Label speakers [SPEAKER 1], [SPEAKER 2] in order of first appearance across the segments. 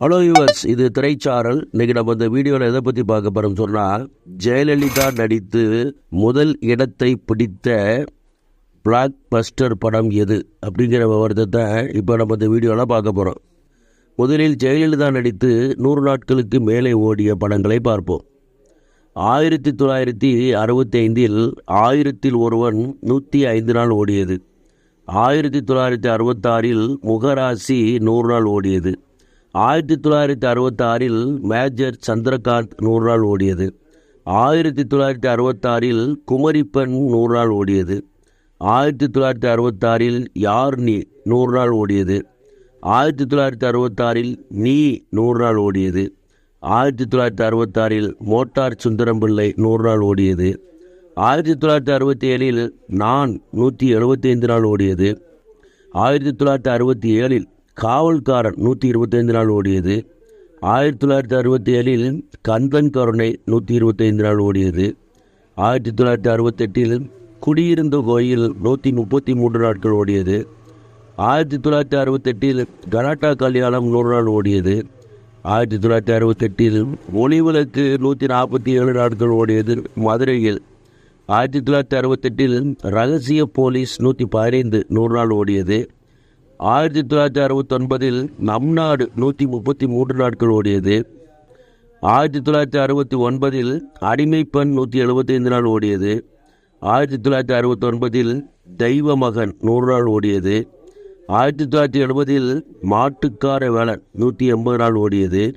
[SPEAKER 1] Hello viewers இது திரைச்சாரல் இன்னைக்கு நம்ம இந்த வீடியோவில் எதை பற்றி பார்க்க போகிறோம் சொன்னால் ஜெயலலிதா நடித்து முதல் இடத்தை பிடித்த பிளாக் பஸ்டர் படம் எது அப்படிங்கிற விவரத்தை இப்போ நம்ம இந்த வீடியோவில் பார்க்க போகிறோம் முதலில் ஜெயலலிதா நடித்து நூறு நாட்களுக்கு மேலே ஓடிய படங்களை பார்ப்போம். ஆயிரத்தி தொள்ளாயிரத்தி அறுபத்தைந்தில் ஆயிரத்தில் ஒருவன் நூற்றி ஐந்து நாள் ஓடியது. ஆயிரத்தி தொள்ளாயிரத்தி அறுபத்தாறில் முகராசி நூறு நாள் ஓடியது. ஆயிரத்தி தொள்ளாயிரத்தி அறுபத்தாறில் மேஜர் சந்திரகாந்த் நூறு நாள் ஓடியது. ஆயிரத்தி தொள்ளாயிரத்தி அறுபத்தாறில் குமரிப்பெண் நூறு நாள் ஓடியது. ஆயிரத்தி தொள்ளாயிரத்தி அறுபத்தாறில் யார் நீ நூறு நாள் ஓடியது. ஆயிரத்தி தொள்ளாயிரத்தி அறுபத்தாறில் நீ நூறு நாள் ஓடியது. ஆயிரத்தி தொள்ளாயிரத்தி அறுபத்தாறில் மோட்டார் சுந்தரம்பிள்ளை நூறு நாள் ஓடியது. ஆயிரத்தி தொள்ளாயிரத்தி அறுபத்தி ஏழில் நான் நூற்றி எழுபத்தைந்து நாள் ஓடியது. ஆயிரத்தி தொள்ளாயிரத்தி அறுபத்தி ஏழில் காவல்காரன் நூற்றி இருபத்தைந்து நாள் ஓடியது. ஆயிரத்தி தொள்ளாயிரத்தி அறுபத்தி ஏழில் கந்தன் கருணை நூற்றி இருபத்தைந்து நாள் ஓடியது. ஆயிரத்தி தொள்ளாயிரத்தி அறுபத்தெட்டில் குடியிருந்த கோயில் நூற்றி முப்பத்தி மூன்று நாட்கள் ஓடியது. ஆயிரத்தி தொள்ளாயிரத்தி அறுபத்தெட்டில் கலாட்டா கல்யாணம் நூறு நாள் ஓடியது. ஆயிரத்தி தொள்ளாயிரத்தி அறுபத்தெட்டில் ஒளிவிளக்கு நூற்றி நாற்பத்தி ஏழு நாட்கள் ஓடியது மதுரையில். ஆயிரத்தி தொள்ளாயிரத்தி அறுபத்தெட்டில் ரகசிய போலீஸ் நூற்றி பதினைந்து நூறு நாள் ஓடியது. ஆயிரத்தி தொள்ளாயிரத்தி அறுபத்தொன்பதில் நம் நாடு நூற்றி முப்பத்தி மூன்று நாட்கள் ஓடியது. ஆயிரத்தி தொள்ளாயிரத்தி அறுபத்தி ஒன்பதில் அடிமைப்பெண் நூற்றி எழுபத்தைந்து நாள் ஓடியது. ஆயிரத்தி தொள்ளாயிரத்தி அறுபத்தொன்பதில் தெய்வ மகன் நூறு நாள் ஓடியது. ஆயிரத்தி தொள்ளாயிரத்தி எழுபதில் மாட்டுக்கார வேளன் நூற்றி எண்பது நாள் ஓடியது.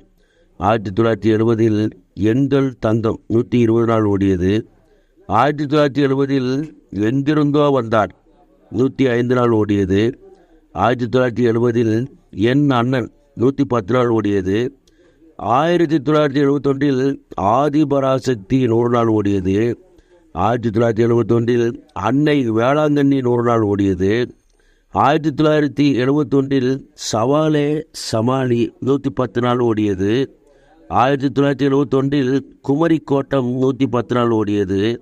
[SPEAKER 1] ஆயிரத்தி தொள்ளாயிரத்தி எழுபதில் எண்கள் தங்கம் நூற்றி இருபது நாள் ஓடியது. ஆயிரத்தி தொள்ளாயிரத்தி எழுபதில் எங்கிருந்தோ வந்தான் நூற்றி ஐந்து நாள் ஓடியது. ஆயிரத்தி தொள்ளாயிரத்தி எழுபதில் என் அண்ணன் நூற்றி பத்து நாள் ஓடியது. ஆயிரத்தி தொள்ளாயிரத்தி எழுபத்தொன்றில் ஆதிபராசக்தி நூறு நாள் ஓடியது. ஆயிரத்தி தொள்ளாயிரத்தி எழுபத்தொன்றில் அன்னை வேளாங்கண்ணி நூறு நாள் ஓடியது. ஆயிரத்தி தொள்ளாயிரத்தி எழுபத்தொன்றில் சவாலே சமாளி நூற்றி பத்து நாள் ஓடியது. ஆயிரத்தி தொள்ளாயிரத்தி எழுபத்தொன்றில் குமரி கோட்டம் நூற்றி பத்து நாள் ஓடியது.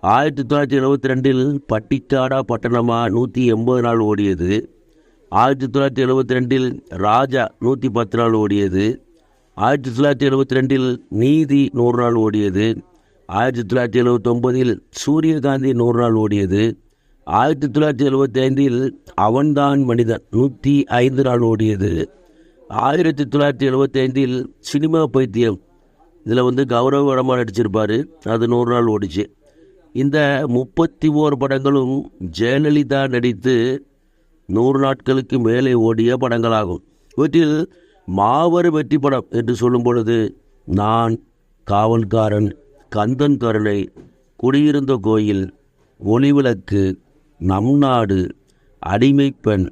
[SPEAKER 1] ஆயிரத்தி தொள்ளாயிரத்தி எழுபத்தி ரெண்டில் பட்டிக்காடா பட்டணமா நூற்றி எண்பது நாள் ஓடியது. ஆயிரத்தி தொள்ளாயிரத்தி எழுபத்தி ரெண்டில் ராஜா நூற்றி பத்து நாள் ஓடியது. ஆயிரத்தி தொள்ளாயிரத்தி எழுபத்தி ரெண்டில் நீதி நூறு நாள் ஓடியது. ஆயிரத்தி தொள்ளாயிரத்தி எழுபத்தொம்பதில் சூரியகாந்தி நூறு நாள் ஓடியது. ஆயிரத்தி தொள்ளாயிரத்தி எழுபத்தி ஐந்தில் அவன்தான் மனிதன் நூற்றி ஐந்து நாள் ஓடியது. ஆயிரத்தி தொள்ளாயிரத்தி எழுபத்தி ஐந்தில் சினிமா பைத்தியம். இதில் வந்து கௌரவ படமாக நடிச்சிருப்பார். அது நூறு நாள் ஓடிச்சு. இந்த முப்பத்தி ஓர் படங்களும் ஜெயலலிதா நடித்து நூறு நாட்களுக்கு மேலே ஓடிய படங்களாகும். இவற்றில் மாபெரும் வெற்றி படம் என்று சொல்லும் பொழுது நான் காவல்காரன் கந்தன் கருணை குடியிருந்த கோயில் ஒளிவிளக்கு நம் நாடு அடிமை பெண்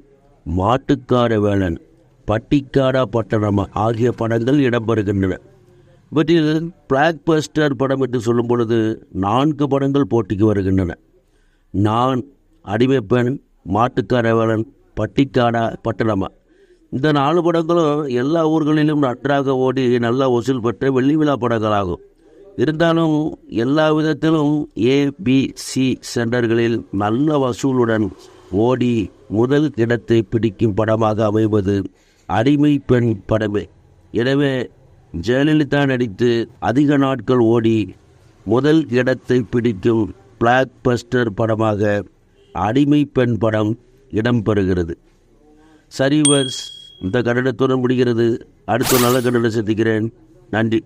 [SPEAKER 1] மாட்டுக்கார வேலன் பட்டிக்காடா பட்டணம் ஆகிய படங்கள் இடம்பெறுகின்றன. இவற்றில் பிளாக் பஸ்டர் படம் என்று சொல்லும் பொழுது நான்கு படங்கள் போட்டிக்கு வருகின்றன. நான் அடிமைப்பெண் வேலன் பட்டிக்காடா பட்டணமா. இந்த நாலு படங்களும் எல்லா ஊர்களிலும் நன்றாக ஓடி நல்ல வசூல் பெற்ற வெள்ளி விழா படங்களாகும். இருந்தாலும் எல்லா விதத்திலும் ஏபிசி சென்டர்களில் நல்ல வசூலுடன் ஓடி முதல் இடத்தை பிடிக்கும் படமாக அமைவது அடிமை பெண் படமே. எனவே ஜெயலலிதா நடித்து அதிக நாட்கள் ஓடி முதல் இடத்தை பிடிக்கும் பிளாக் பஸ்டர் படமாக அடிமை பெண் படம் இடம்பெறுகிறது. சரிவர்ஸ் இந்த கன்னடத்துடன் முடிகிறது. அடுத்த நல்ல கன்னடம் சந்திக்கிறேன். நன்றி.